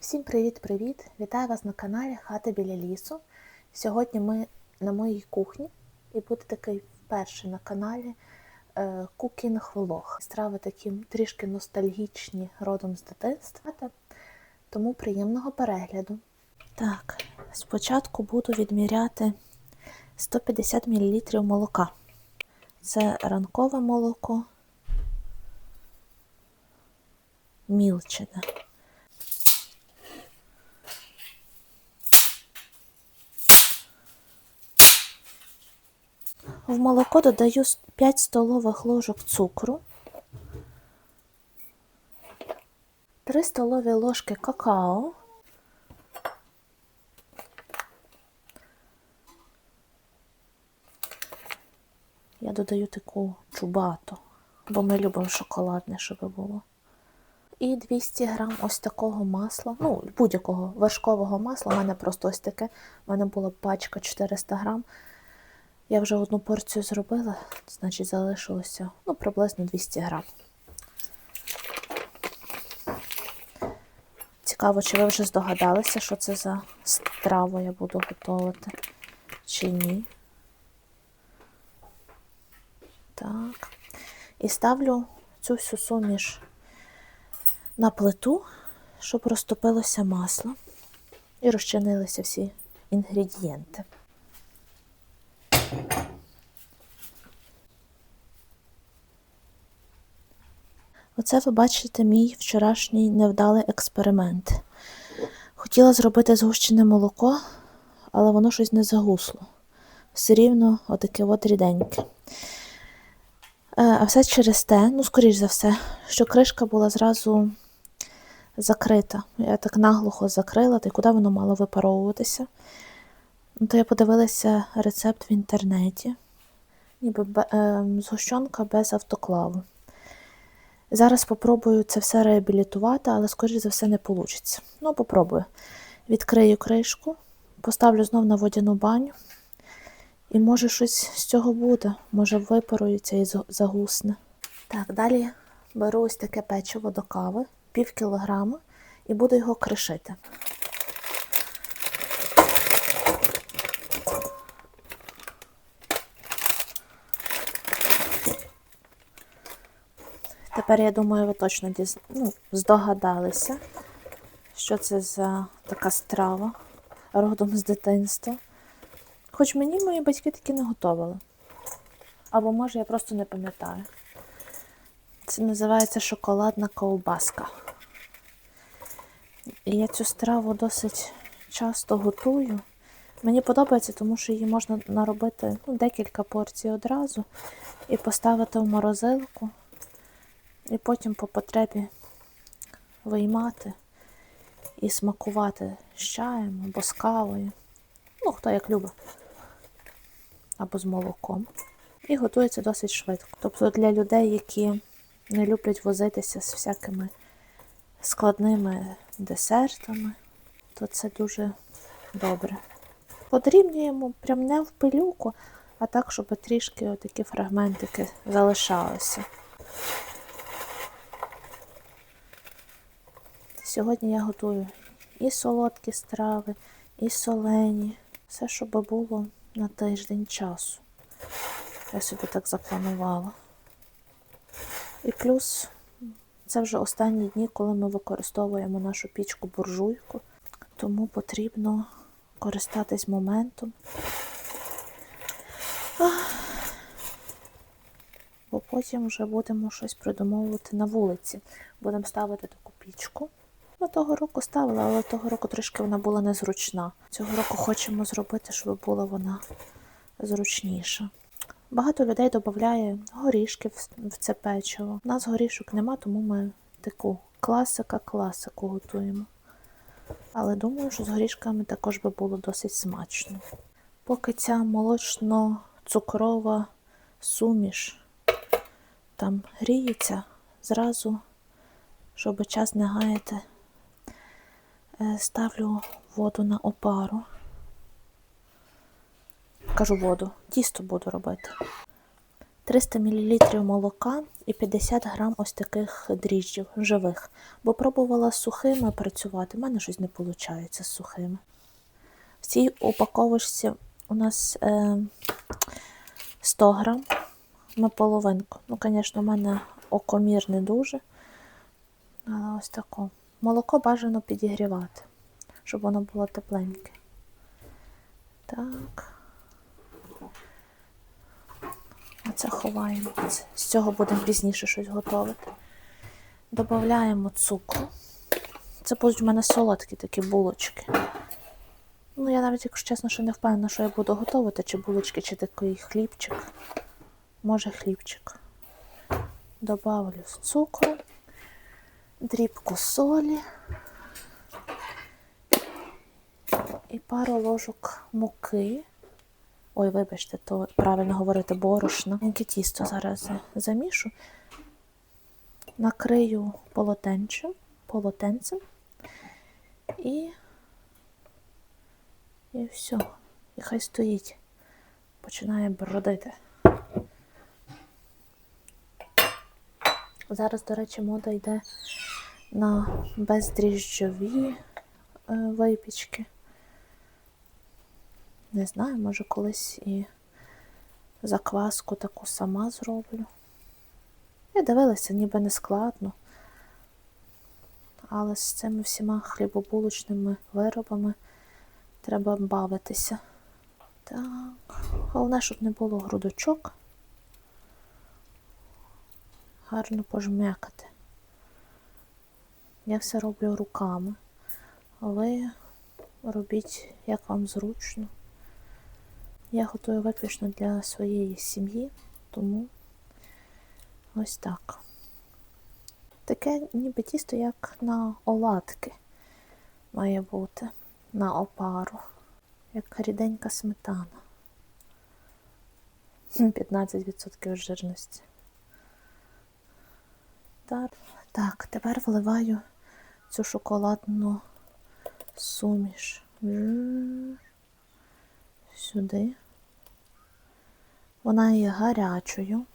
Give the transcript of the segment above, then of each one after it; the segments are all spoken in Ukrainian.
Всім привіт-привіт! Вітаю вас на каналі Хата біля лісу. Сьогодні ми на моїй кухні і буде такий вперше на каналі е, кукінг-влог. Страви такі трішки ностальгічні родом з дитинства, тому приємного перегляду. Так, спочатку буду відміряти 150 мл молока. Це ранкове молоко, мілчене. В молоко додаю 5 столових ложок цукру, 3 столові ложки какао, я додаю таку чубату, бо ми любимо шоколадне, щоб було. І 200 грам ось такого масла, ну, будь-якого вершкового масла. У мене просто ось таке. У мене була пачка 400 грам. Я вже одну порцію зробила, значить залишилося ну, приблизно 200 грам. Цікаво, чи ви вже здогадалися, що це за страву я буду готувати, чи ні. Так. І ставлю цю всю суміш на плиту, щоб розтопилося масло і розчинилися всі інгредієнти. Оце ви бачите мій вчорашній невдалий експеримент. Хотіла зробити згущене молоко, але воно щось не загусло. Все рівно отаке от ріденьке. Е, А все через те, ну, скоріш за все, що кришка була зразу закрита. Я так наглухо закрила, та й куди воно мало випаровуватися. Ну, То я подивилася рецепт в інтернеті, ніби е, згущенка без автоклаву. Зараз попробую це все реабілітувати, але, скоріш за все, не вийде. Ну, попробую. Відкрию кришку, поставлю знов на водяну баню. І може щось з цього буде. Може випарується і загусне. Так, далі беру ось таке печиво до кави, пів кілограма, і буду його кришити. Тепер, я думаю, ви точно діз... ну, здогадалися, що це за така страва родом з дитинства. Хоч мені мої батьки такі не готували. Або може я просто не пам'ятаю. Це називається шоколадна ковбаска. І я цю страву досить часто готую. Мені подобається, тому що її можна наробити ну, декілька порцій одразу і поставити в морозилку, і потім по потребі виймати і смакувати з чаєм або з кавою. Ну, хто як любить. Або з молоком. І готується досить швидко. Тобто для людей, які не люблять возитися з всякими складними десертами, то це дуже добре. Подрібнюємо прям не в пилюку, а так, щоб трішки отакі фрагментики залишалися. Сьогодні я готую і солодкі страви, і солені. Все, щоб було на тиждень часу. Я собі так запланувала. І плюс це вже останні дні, коли ми використовуємо нашу пічку буржуйку, тому потрібно користатись моментом. Бо потім вже будемо щось придумовувати на вулиці. Будемо ставити таку пічку. Ми того року ставили, але того року трішки вона була незручна. Цього року хочемо зробити, щоб була вона зручніша. Багато людей додає горішки в це печиво. У нас горішок нема, тому ми таку класика-класику готуємо. Але думаю, що з горішками також би було досить смачно. Поки ця молочно-цукрова суміш там гріється, зразу, щоб час не гаяти, ставлю воду на опару. Кажу воду, тісто буду робити. 300 мл молока і 50 грам ось таких дріжджів живих. Бо пробувала з сухими працювати, в мене щось не виходить з сухими. В цій упаковочці у нас е, 100 грам. Ми половинку. Ну, звісно, в мене окомір не дуже. Але ось тако. Молоко бажано підігрівати, щоб воно було тепленьке. Так. Оце ховаємо. З цього будемо пізніше щось готувати. Додаємо цукру. Це будуть в мене солодкі такі булочки. Ну, я навіть, якщо чесно, ще не впевнена, що я буду готувати, чи булочки, чи такий хлібчик. Може, хлібчик. Добавлю цукру, дрібку солі і пару ложок муки. Ой, вибачте, то правильно говорити борошна. Маленьке тісто зараз замішу, накрию полотенцем, полотенцем і, і все. І хай стоїть. Починає бродити. Зараз, до речі, мода йде на бездріжджові е, випічки. Не знаю, може колись і закваску таку сама зроблю. Я дивилася, ніби не складно. Але з цими всіма хлібобулочними виробами треба бавитися. Так, головне, щоб не було грудочок. Гарно пожмякати. Я все роблю руками. Ви робіть, як вам зручно. Я готую виключно для своєї сім'ї, тому ось так. Таке ніби тісто, як на оладки має бути, на опару, як ріденька сметана. 15% жирності. Так, так, тепер вливаю цю шоколадну суміш. Сюди. Вона є гарячою.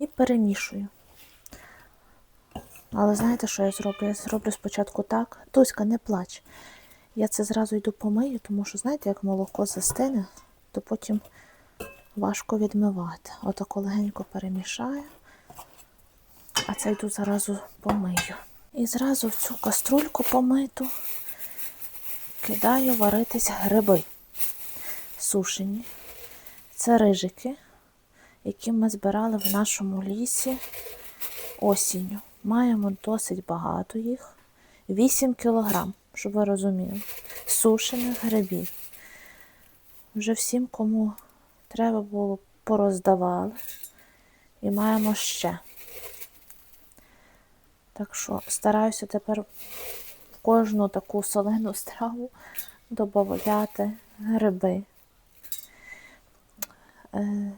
І перемішую. Але знаєте, що я зроблю? Я зроблю спочатку так. Туська, не плач. Я це зразу йду помию, тому що, знаєте, як молоко застине, то потім важко відмивати. Отако легенько перемішаю, а це йду зразу помию. І зразу в цю каструльку помиту кидаю варитись гриби сушені. Це рижики, які ми збирали в нашому лісі осінню. Маємо досить багато їх. 8 кілограм, щоб ви розуміли, сушених грибів. Вже всім, кому треба було, пороздавали. І маємо ще. Так що стараюся тепер в кожну таку солену страву додати гриби. Е,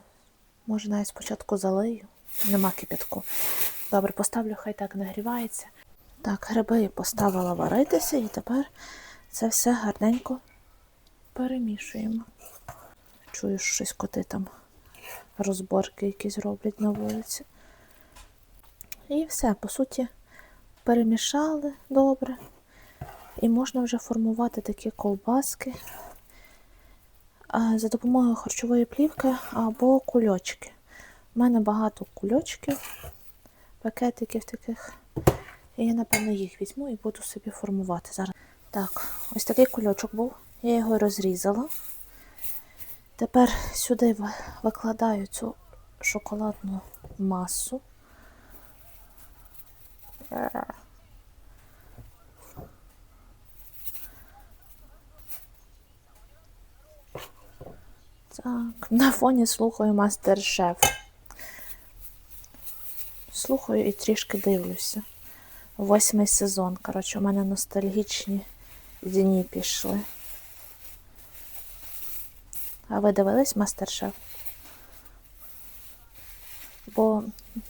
може, навіть спочатку залию, нема кипятку. Добре, поставлю, хай так нагрівається. Так, гриби поставила варитися і тепер це все гарненько перемішуємо. Чую, що щось коти там розборки якісь роблять на вулиці. І все, по суті, перемішали добре. І можна вже формувати такі ковбаски за допомогою харчової плівки або кульочки. У мене багато кульочків, пакетиків таких. І я, напевно, їх візьму і буду собі формувати зараз. Так, ось такий кульочок був. Я його розрізала. Тепер сюди викладаю цю шоколадну масу. Так, на фоні слухаю мастер-шеф. Слухаю і трішки дивлюся. Восьмий сезон. Коротше, у мене ностальгічні дні пішли. А ви дивились мастер-шеф? Бо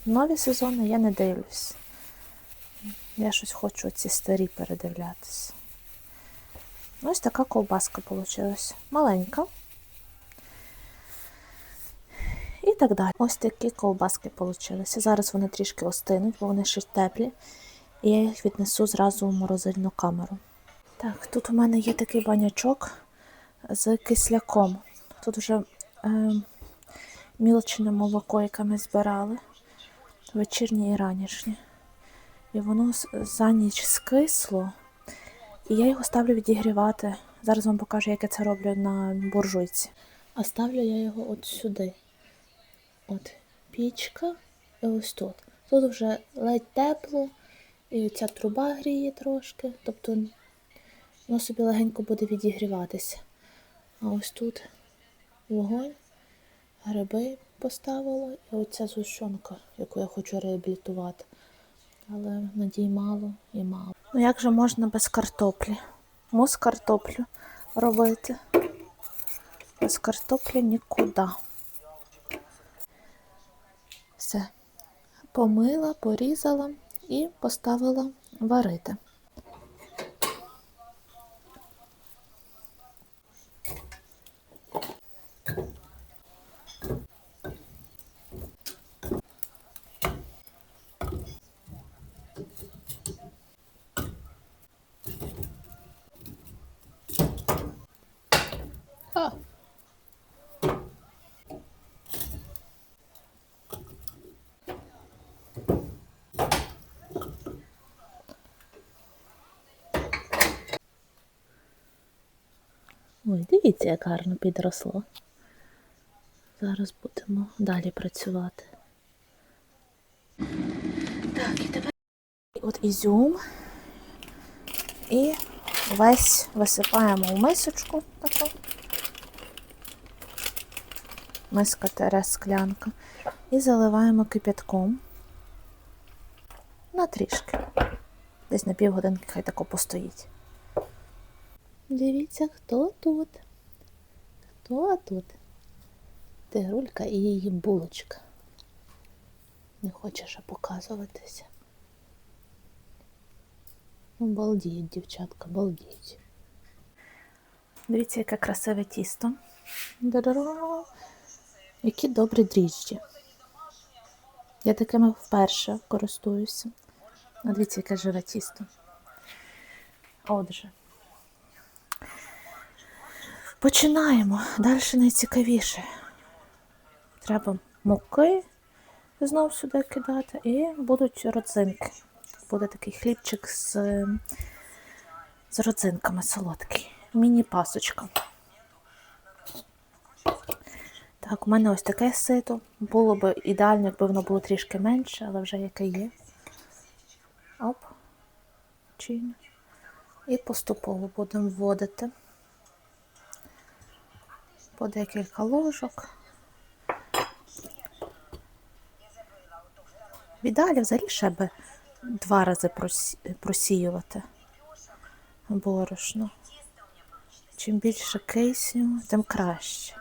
нові сезони я не дивлюсь. Я щось хочу ці старі передивлятися. Ось така ковбаска вийшла. Маленька. і так далі. Ось такі ковбаски вийшли. Зараз вони трішки остинуть, бо вони ще теплі. І я їх віднесу зразу в морозильну камеру. Так, тут у мене є такий банячок з кисляком. Тут вже е, мілчене молоко, яке ми збирали, вечірнє і ранішнє. І воно за ніч скисло. І я його ставлю відігрівати. Зараз вам покажу, як я це роблю на буржуйці. А ставлю я його от сюди. От пічка і ось тут. Тут вже ледь тепло, і ця труба гріє трошки, тобто воно собі легенько буде відігріватися. А ось тут вогонь, гриби поставила і оця зущенка, яку я хочу реабілітувати. Але надій мало і мало. Ну як же можна без картоплі? Мус картоплю робити. Без картоплі нікуди. Все. Помила, порізала і поставила варити. Ой, дивіться, як гарно підросло. Зараз будемо далі працювати. Так, і тепер от ізюм. І весь висипаємо в мисочку таку. Миска тере склянка. І заливаємо кип'ятком. На трішки. Десь на півгодинки хай тако постоїть. Дивіться, хто тут. Хто тут? Тигрулька і її булочка. Не хоче ще показуватися. Ну, Балдіють, дівчатка, балдіють. Дивіться, яке красиве тісто. Дадара. Які добрі дріжджі. Я такими вперше користуюся. А дивіться, яке живе тісто. Отже. Починаємо. Далі найцікавіше. Треба муки знов сюди кидати, і будуть родзинки. Буде такий хлібчик з, з родзинками солодкий. Міні-пасочка. Так, у мене ось таке сито. Було б ідеально, якби воно було трішки менше, але вже яке є. Оп. Чин. І поступово будемо вводити по декілька ложок. В ідеалі взагалі ще би два рази просіювати борошно. Чим більше кисню, тим краще.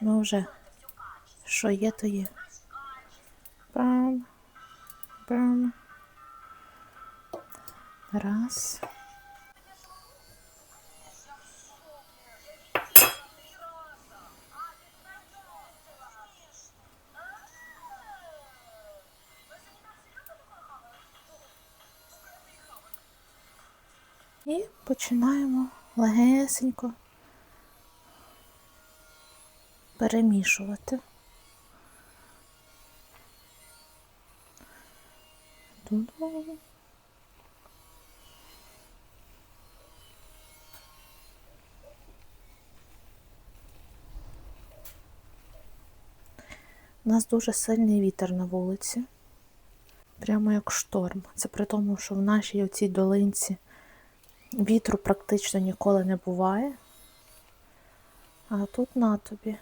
Ну вже що є, то є. Бам, бам. Раз. Починаємо легесенько перемішувати. У нас дуже сильний вітер на вулиці, прямо як шторм. Це при тому, що в нашій оцій долинці вітру практично ніколи не буває. А тут на тобі.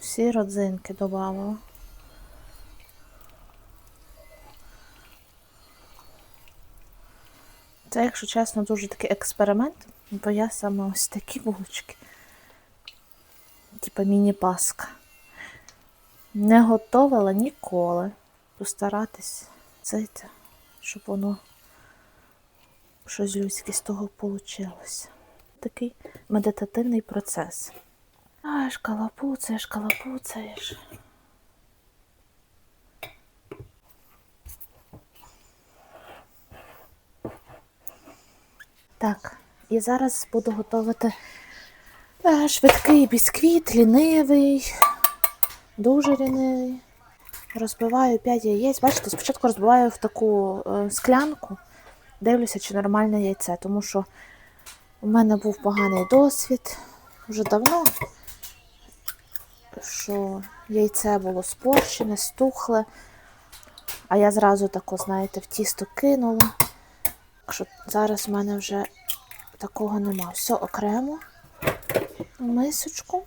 Всі родзинки додавала. Це, якщо чесно, дуже такий експеримент, бо я саме ось такі булочки. Типа міні-паска. Не готувала ніколи. Постаратись це, щоб воно щось людське з того вийшло. такий медитативний процес. А, шкалапуцаєш, шкалапуцаєш. Так, і зараз буду готувати е, швидкий бісквіт, лінивий, дуже лінивий. Розбиваю 5 яєць. Бачите, спочатку розбиваю в таку е, склянку, дивлюся, чи нормальне яйце, тому що у мене був поганий досвід вже давно, що яйце було спорщене, стухле, а я зразу тако, знаєте, в тісто кинула. Так що зараз в мене вже такого нема. Все окремо мисочку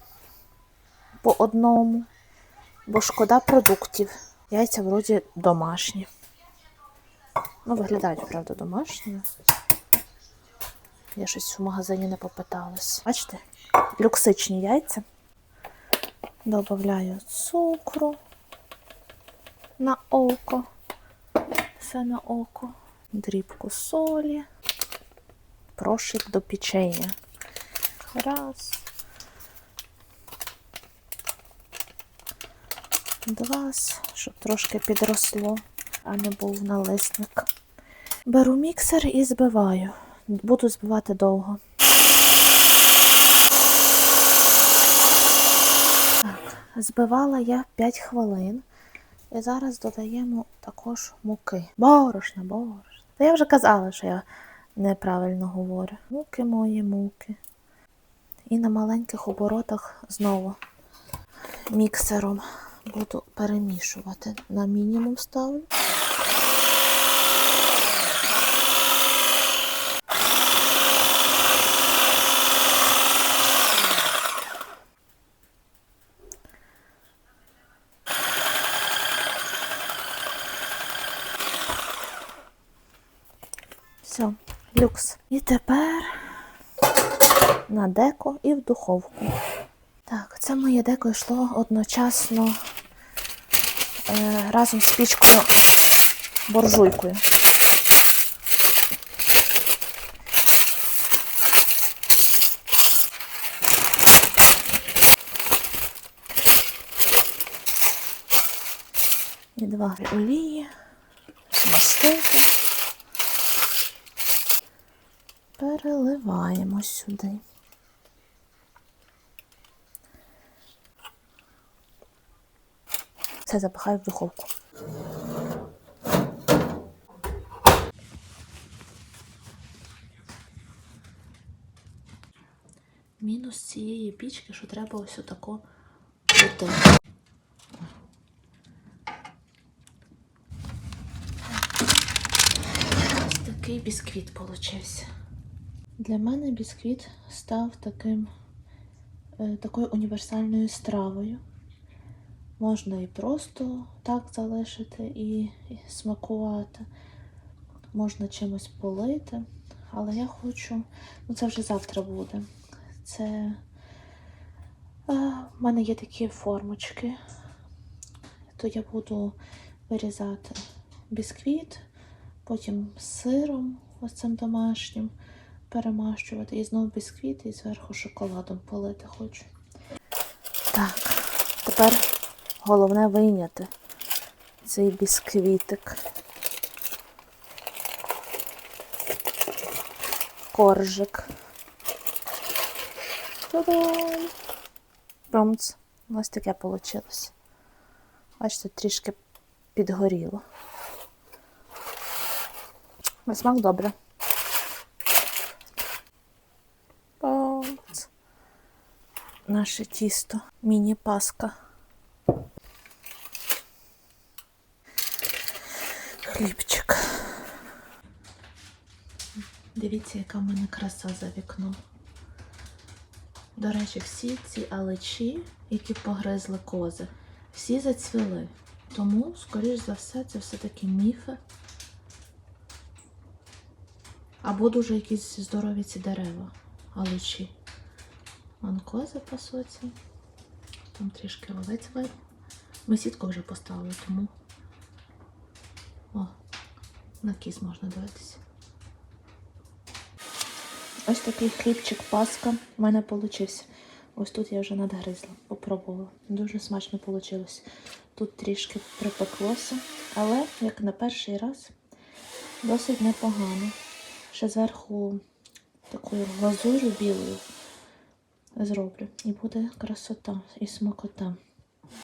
по одному, бо шкода продуктів. Яйця вроді домашні. Ну, виглядають, правда, домашні. Я щось в магазині не попиталась. Бачите? Люксичні яйця. Добавляю цукру на око. Все на око. Дрібку солі. Прошик до печення. Раз. Два, щоб трошки підросло, а не був налисник. Беру міксер і збиваю. Буду збивати довго. Так, збивала я 5 хвилин. І зараз додаємо також муки. Борошна, борошна. Та я вже казала, що я неправильно говорю. Муки мої, муки. І на маленьких оборотах знову міксером буду перемішувати. На мінімум ставлю. Все, люкс. І тепер на деко і в духовку. Так, це моє деко йшло одночасно разом з пічкою боржуйкою. І олії, мастити. Переливаємо сюди. Це запихаю в духовку. Мінус цієї пічки, що треба ось отако бути. Ось такий бісквіт получився. Для мене бісквіт став таким, е, такою універсальною стравою. Можна і просто так залишити і, і смакувати. Можна чимось полити. Але я хочу, ну це вже завтра буде. Це е, в мене є такі формочки, то я буду вирізати бісквіт, потім з сиром, ось цим домашнім, перемащувати. І знову бісквіт, і зверху шоколадом полити хочу. Так, тепер головне вийняти цей бісквітик. Коржик. Та-дам! Бромц. Ось таке вийшло. Бачите, трішки підгоріло. На смак добре. Бомц. Наше тісто. Міні-паска. Хлібчик. Дивіться, яка в мене краса за вікном. До речі, всі ці алечі, які погризли кози, всі зацвіли. Тому, скоріш за все, це все-таки міфи. Або дуже якісь здорові ці дерева, алечі. Вон кози пасуться. Там трішки овець видно. Ми сітку вже поставили, тому. На кіз можна дивитися. Ось такий хлібчик паска в мене получився. Ось тут я вже надгризла, попробувала. Дуже смачно вийшло. Тут трішки припеклося, але як на перший раз досить непогано. Ще зверху такою глазурю білою зроблю. І буде красота і смакота.